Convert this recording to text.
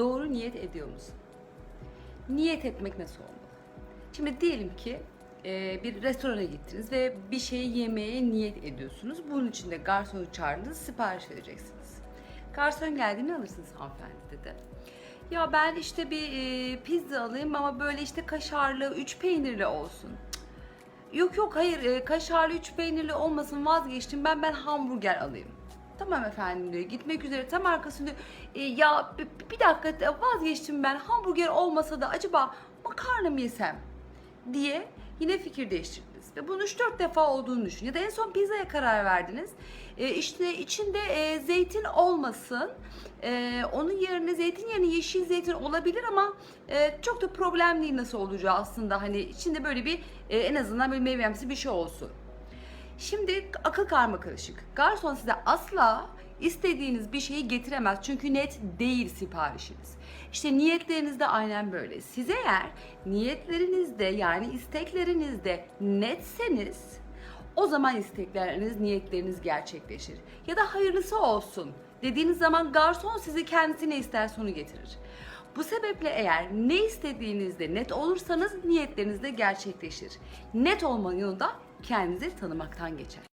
Doğru niyet ediyor musun? Niyet etmek nasıl olmalı? Şimdi diyelim ki e, bir restorana gittiniz ve bir şeyi yemeye niyet ediyorsunuz. Bunun için de garsonu çağırdınız, sipariş vereceksiniz. Garson geldiğinde alırsınız hanımefendi dedi. Ya ben işte bir e, pizza alayım ama böyle işte kaşarlı, üç peynirli olsun. Yok yok hayır e, kaşarlı, üç peynirli olmasın vazgeçtim ben ben hamburger alayım. Tamam efendim diyor. Gitmek üzere tam arkasında e, ya bir, dakika vazgeçtim ben hamburger olmasa da acaba makarna mı yesem diye yine fikir değiştirdiniz. Ve bunun 3-4 defa olduğunu düşün. Ya da en son pizzaya karar verdiniz. E, işte içinde e, zeytin olmasın. E, onun yerine zeytin yerine yeşil zeytin olabilir ama e, çok da problem değil nasıl olacağı aslında. Hani içinde böyle bir e, en azından böyle meyvemsi bir şey olsun. Şimdi akıl karma karışık. Garson size asla istediğiniz bir şeyi getiremez. Çünkü net değil siparişiniz. İşte niyetleriniz de aynen böyle. Siz eğer niyetlerinizde yani isteklerinizde netseniz o zaman istekleriniz, niyetleriniz gerçekleşir. Ya da hayırlısı olsun dediğiniz zaman garson sizi kendisi ne isterse onu getirir. Bu sebeple eğer ne istediğinizde net olursanız niyetleriniz de gerçekleşir. Net olmanın yolu da kendinizi tanımaktan geçer.